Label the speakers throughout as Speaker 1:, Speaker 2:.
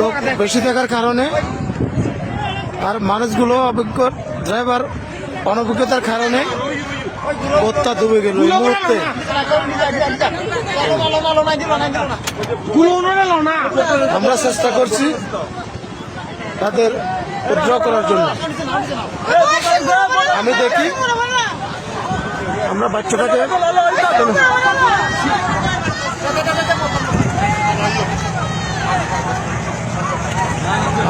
Speaker 1: লোক বেশি থাকার কারণে আর মানুষগুলো অভিজ্ঞ ড্রাইভার অনভিজ্ঞতার কারণে বোধটা ডুবে গেল এই মুহূর্তে। আমরা চেষ্টা করছি তাদের উদ্ধার করার জন্য। আমি দেখি। আমরা বাচ্চাটাকে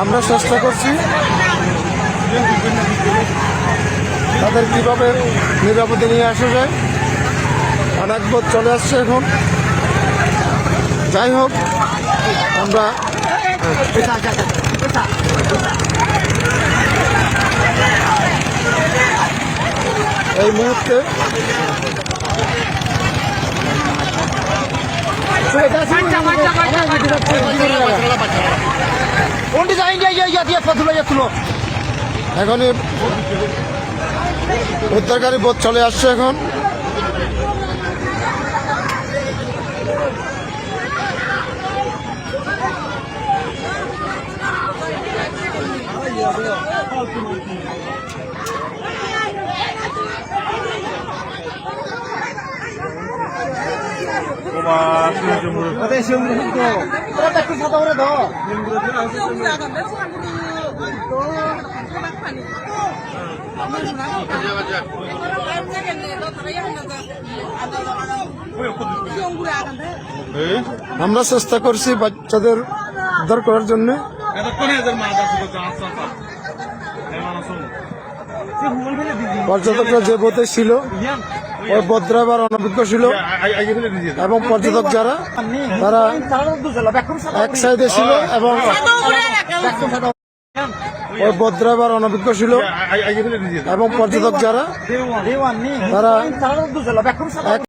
Speaker 1: আমরা চেষ্টা করছি তাদের কীভাবে নিরাপদে নিয়ে আসা যায় অনেক বোধ চলে আসছে এখন যাই হোক আমরা এই মুহূর্তে এখনই উদ্ধারকারী বোধ চলে আসছে এখন। আমরা চেষ্টা করছি বাচ্চাদের উদ্ধার করার জন্য। পর্যটকরা যে বোধে ছিল ওই ভদ্র অনভিজ্ঞ ছিল। এবং পর্যটক যারা তারা এক সাইডে ছিল এবং ওই ভদ্র অনভিজ্ঞ ছিল। এবং পর্যটক যারা তারা এক